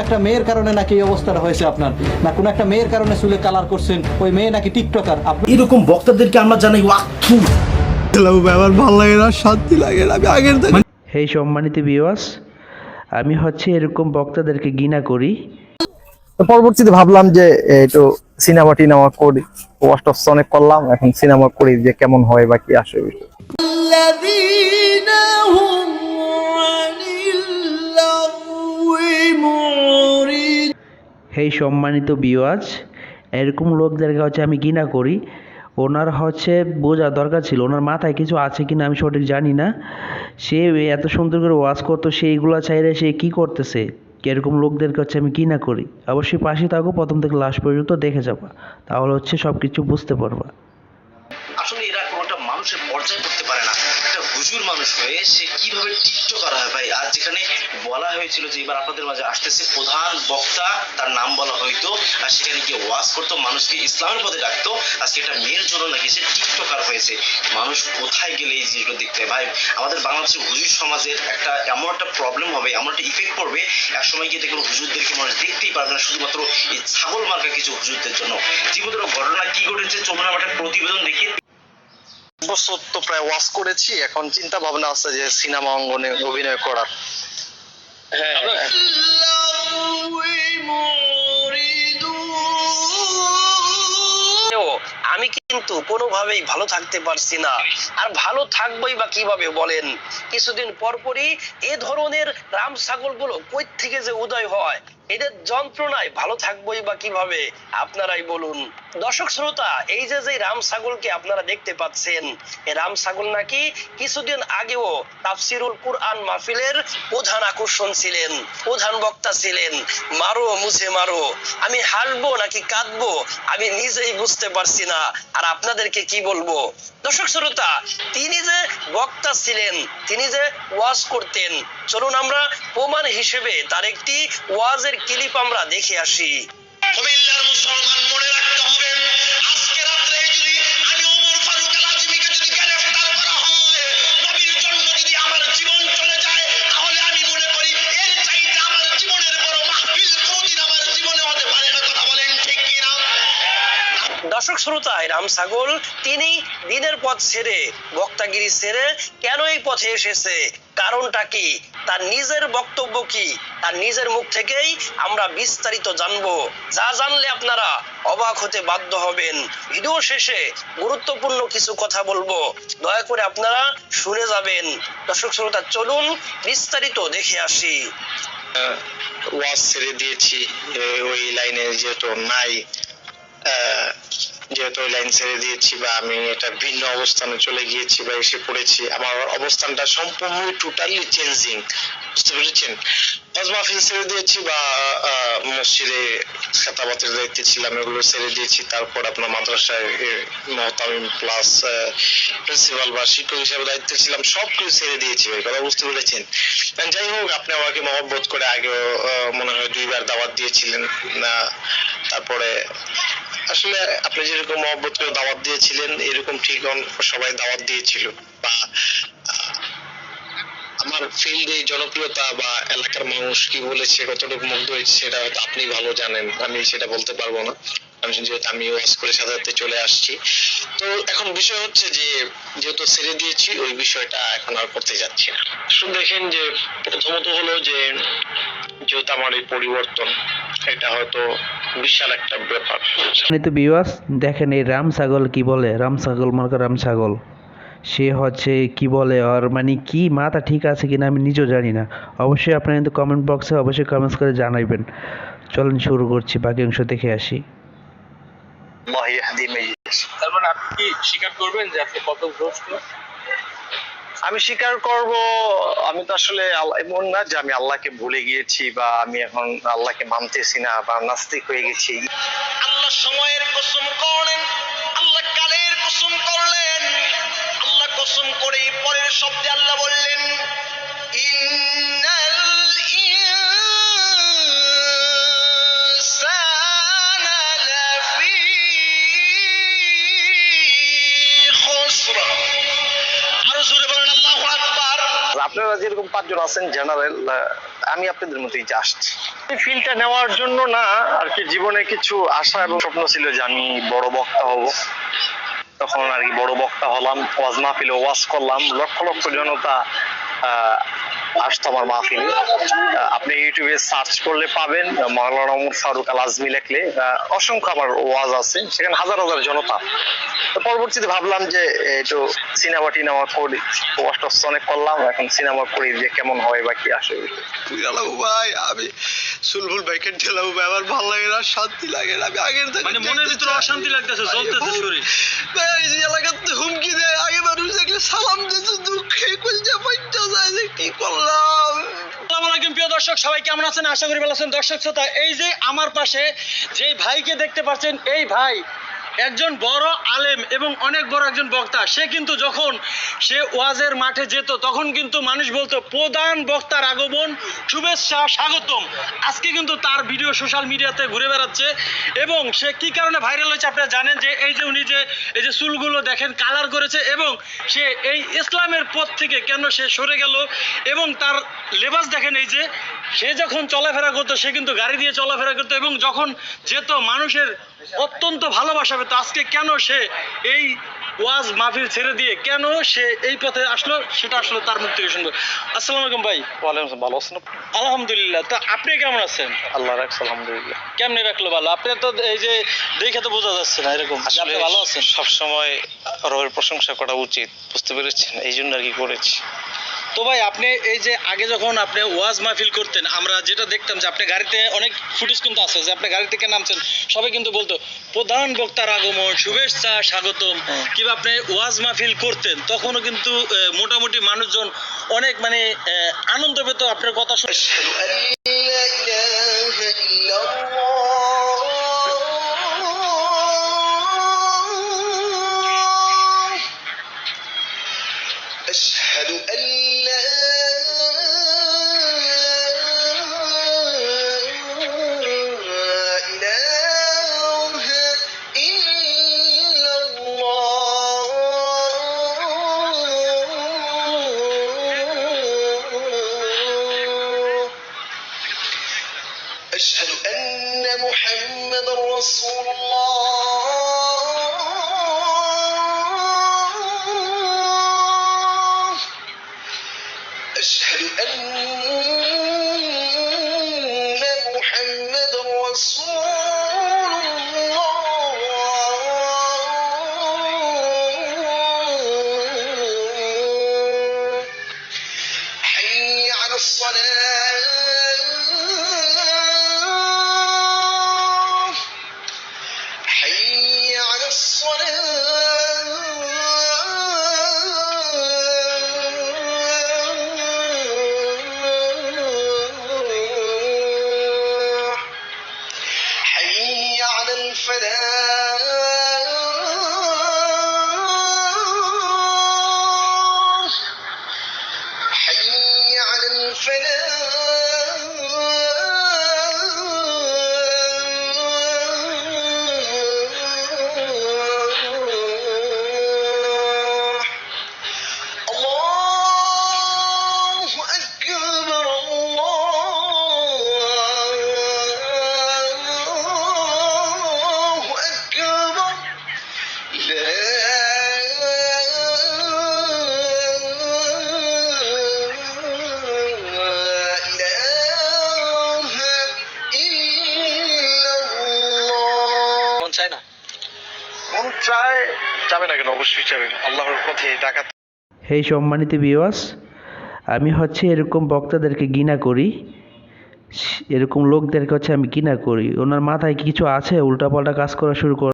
একটা মেয়ের কারণে নাকি এই অবস্থাটা হয়েছে আপনার? না কোনো একটা মেয়ের কারণে চুলে কালার করছেন ওই মেয়ে নাকি টিকটকার? আপনি এরকম বক্তাদেরকে আমরা জানাই ওয়াক্তু আমার ভালো লাগে না শান্তি লাগে না আমি আগের থেকে হেই সম্মানিত ভিউয়ার্স আমি হচ্ছে এরকম বক্তাদেরকে ঘৃণা করি। তো পরবর্তীতে ভাবলাম যে একটু সিনেমা টিনেমা করি। ওয়াশ টস অনেক করলাম এখন সিনেমা করি যে কেমন হয় বা কি আসে বিষয়। হেই সম্মানিত বিওয়াজ এরকম লোকদেরকে হচ্ছে আমি ঘৃণা করি। ওনার হচ্ছে বোঝা দরকার ছিল, ওনার মাথায় কিছু আছে কিনা আমি সঠিক জানি না। সে এত সুন্দর করে ওয়াজ করতো সেইগুলো চাইলে সে কি করতেছে? এরকম লোকদেরকে হচ্ছে আমি ঘৃণা করি। অবশ্যই পাশে থাকো, প্রথম থেকে লাস্ট পর্যন্ত দেখে যাবা। তাহলে হচ্ছে সব কিছু বুঝতে পারবা। আসলে কোনোটা মানুষের পর্যায়ে করতে পারে না। একটা হুজুর মানুষ হয়ে সে কীভাবে টিকটক করা হয় ভাই? আজ যেখানে বলা হয়েছিল যে এবার আপনাদের মাঝে আসতেছে প্রধান বক্তা, তার নাম বলা হয়তো আর সেখানে গিয়ে ওয়াজ করতো, মানুষকে ইসলামের পথে ডাকতো, আজকে একটা মেয়ের জন্য নাকি সে টিকটকার হয়েছে। মানুষ কোথায় গেলে এই জিনিসগুলো দেখতে ভাই, আমাদের বাংলাদেশের হুজুর সমাজের একটা এমন একটা প্রবলেম হবে, এমন একটা ইফেক্ট পড়বে এক সময় গিয়ে দেখবেন হুজুরদেরকে মানুষ দেখতেই পারবে না, শুধুমাত্র এই ছাগল মার্কা কিছু হুজুরদের জন্য। জীবনের ঘটনা কি ঘটেছে? চলুন আমরা একটা প্রতিবেদন দেখি বছর তো প্রায় ওয়াশ করেছি। এখন চিন্তা ভাবনা আছে যে সিনেমা অঙ্গনে অভিনয় করার। হ্যাঁ আমি কিন্তু কোনোভাবেই ভালো থাকতে পারছি না। আর ভালো থাকবোই বা কীভাবে বলেন? কিছুদিন পরপরই এ ধরনের রাম ছাগলগুলো কই থেকে যে উদয় হয়? এদের যন্ত্রণায় ভালো থাকবোই বা কীভাবে, আপনারাই বলুন। দর্শক শ্রোতা, এই যে যে রাম ছাগলকে আপনারা দেখতে পাচ্ছেন এই রাম ছাগল নাকি কিছুদিন আগেও তাফসিরুল কুরআন মাহফিলের প্রধান আকর্ষণ ছিলেন, প্রধান বক্তা ছিলেন। মারো, মুছে মারো। আমি হাসবো নাকি কাঁদবো, আমি নিজেই বুঝতে পারছি না। আর আপনাদেরকে কি বলব? দর্শক শ্রোতা, তিনি যে বক্তা ছিলেন, তিনি যে ওয়াজ করতেন, চলুন আমরা প্রমাণ হিসেবে তার একটি ওয়াজের ক্লিপ আমরা দেখে আসি। কুমিল্লার মুসলমান মনে রাখতে হবে আজকে রাত্রে যদি আমি ওমর ফারুক আল আজমিকে যদি গ্রেফতার করা হয় নবীর জন্য যদি আমার জীবন চলে যায় তাহলে আমি মনে করি এর চাইতে আমার জীবনের বড় মাহফিল কোনোদিন আমার জীবনে হতে পারে না কথা বলেন ঠিক কিনা? দর্শক শ্রোতা এই রাম ছাগল তিনি দিনের পথ ছেড়ে বক্তাগিরি ছেড়ে কেন এই পথে এসেছে? কারণটা কি? তার নিজের বক্তব্য কি? তার নিজের মুখ থেকেই আমরা বিস্তারিত জানব। যা জানলে আপনারা অবাক হতে বাধ্য হবেন। ভিডিও শেষে গুরুত্বপূর্ণ কিছু কথা বলব। দয়া করে আপনারা শুনে যাবেন। দর্শক শ্রোতা, চলুন বিস্তারিত দেখে আসি। ওয়াজ ছেড়ে দিয়েছি। ওই লাইনে যেহেতু নাই যেহেতু ওই লাইন ছেড়ে দিয়েছি বা আমি এটা ভিন্ন অবস্থানে চলে গিয়েছি বা এসে পড়েছি, আমার অবস্থানটা সম্পূর্ণ টোটালি চেঞ্জিং বুঝতে পেরেছেন? হজ মাহফিল ছেড়ে দিয়েছি বা মসজিদে খেতাবাতের দায়িত্বে ছিলাম, এগুলো ছেড়ে দিয়েছি। তারপর আপনার মাদ্রাসায় মহতামিম প্লাস প্রিন্সিপাল বা শিক্ষক হিসেবে দায়িত্বে ছিলাম সব কিছু ছেড়ে দিয়েছি ভাই, কথা বুঝতে পেরেছেন? যাই হোক, আপনি আমাকে মহব্বত করে আগেও মনে হয় দুইবার দাওয়াত দিয়েছিলেন, না, তারপরে আসলে আপনি যেরকম মহব্বত দাওয়াত দিয়েছিলেন, এরকম ঠিক সবাই দাওয়াত দিয়েছিল। বা আমার ফিল্ডে জনপ্রিয়তা বা এলাকার মানুষ কি বলেছে, কতটুকু মুগ্ধ হয়েছে, সেটা হয়তো আপনি ভালো জানেন। আমি সেটা বলতে পারব না। আমি যেহেতু আমি ওয়াজ করে সাথে চলে আসছি। তো এখন বিষয় হচ্ছে যে, যেহেতু ছেড়ে দিয়েছি, ওই বিষয়টা এখন আর করতে যাচ্ছি না। শুধু দেখেন যে, প্রথমত হলো যে, যেহেতু আমার এই পরিবর্তন, এটা হয়তো বিশাল একটা ব্যাপার। সম্মানিত ভিউয়ার্স দেখেন এই রাম ছাগল কি বলে? রাম ছাগল মার্কা রাম ছাগল। সে হচ্ছে কি বলে আর মানে কি মাথা ঠিক আছে কিনা আমি নিজেও জানি না। অবশ্যই আপনারা কিন্তু কমেন্ট বক্সে অবশ্যই কমেন্টস করে জানাইবেন। চলুন শুরু করছি বাকি অংশ দেখে আসি। আল্লাহ ইয়াহদি মান মানে আপনি কি স্বীকার করবেন যে আপনি কত ভ্রষ্ট আমি স্বীকার করব, আমি তো আসলে এমন না যে আমি আল্লাহকে ভুলে গিয়েছি বা আমি এখন আল্লাহকে মানতেছি না বা নাস্তিক হয়ে গেছি। আল্লাহ সময়ের কসম করলেন, আল্লাহ কালের কসম করলেন, আল্লাহ কসম করে পরের শব্দে পাঁচজন আছেন জেনারেল আমি আপনাদের মতোই জাস্ট ফিলটা নেওয়ার জন্য না আর কি জীবনে কিছু আশা এবং স্বপ্ন ছিল যে আমি বড় বক্তা হব। তখন আর কি বড় বক্তা হলাম, ওয়াজ মাহফিলে ওয়াজ করলাম। লক্ষ লক্ষ জনতা আসতো আমার মাহফিলে। আপনি ইউটিউবে সার্চ করলে পাবেন মাওলানা উমর ফারুক আল আজমি লেখলে অসংখ্য আমার ওয়াজ আছে সেখানে হাজার হাজার জনতা। তো পরবর্তীতে ভাবলাম যে একটু সিনেমা টিনেমা করি ওয়াজ অনেক করলাম এখন সিনেমা করি যে কেমন হয় বা কি আসে। ভাই আমি সুলভুল ভাইকে ঠেলাম ভাই আমার ভালো লাগে না শান্তি লাগে না আমি আগের থেকে মানে মনের ভিতরে অশান্তি লাগতেছে জ্বলতেছে শরীর। ভাই এই যে এলাকাতে হুমকি দেয় আগে দেখলে সালাম দুঃখে যে কি করলাম? প্রিয় দর্শক, সবাই কেমন আছেন? আশা করি ভালো আছেন। দর্শক শ্রোতা, এই যে আমার পাশে যেই ভাইকে দেখতে পাচ্ছেন, এই ভাই একজন বড় আলেম এবং অনেক বড় একজন বক্তা, সে কিন্তু যখন সে ওয়াজের মাঠে যেত, তখন কিন্তু মানুষ বলতো, প্রধান বক্তার আগমন, শুভেচ্ছা, স্বাগতম। আজকে কিন্তু তার ভিডিও সোশ্যাল মিডিয়াতে ঘুরে বেড়াচ্ছে এবং সে কি কারণে ভাইরাল হয়েছে আপনারা জানেন যে, এই যে উনি যে, এই যে চুলগুলো দেখেন কালার করেছে এবং সে এই ইসলামের পথ থেকে কেন সে সরে গেল এবং তার লেবাস দেখেন এই যে, সে যখন চলাফেরা করতো, সে কিন্তু গাড়ি দিয়ে চলাফেরা করতো এবং যখন যেত, মানুষের অত্যন্ত ভালোবাসা পেত আজকে কেন সে এই ওয়াজ মাহফিল ছেড়ে দিয়ে কেন সে এই পথে আসলো সেটা আসলে তার মুখ থেকে শুনব। আসসালামু আলাইকুম ভাই। ওয়ালাইকুম আসসালাম, ভালো আছেন আলহামদুলিল্লাহ। তো আপনি কেমন আছেন? আল্লাহ রাখছে আলহামদুলিল্লাহ। কেমনে রাখল ভালো? আপনি তো এই যে দেখে তো বোঝা যাচ্ছে না এরকম। আপনি ভালো আছেন? সব সময় রবের প্রশংসা করা উচিত বুঝতে পেরেছেন? এই জন্য আর কি করেছি। তো ভাই আপনি এই যে আগে যখন আপনি ওয়াজ মাহফিল করতেন আমরা যেটা দেখতাম যে আপনি গাড়িতে অনেক ফুটেজ কিন্তু আছে যে আপনি গাড়ি থেকে নামছেন সবাই কিন্তু বলতো প্রধান বক্তার আগমন শুভেচ্ছা স্বাগতম। কিংবা আপনি ওয়াজ মাহফিল করতেন তখনও কিন্তু মোটামুটি মানুষজন অনেক মানে আনন্দ পেত আপনার কথা শুনে। finish. চায় না। মন চায় যাবে না কেন অবশ্যই যাবে। আল্লাহর পথে ডাকাত। এই সম্মানিত বিওয়াস আমি হচ্ছে এরকম বক্তাদেরকে ঘৃণা করি। এরকম লোকদেরকে হচ্ছে আমি ঘৃণা করি। ওনার মাথায় কিছু আছে? উল্টাপাল্টা কাজ করা শুরু করে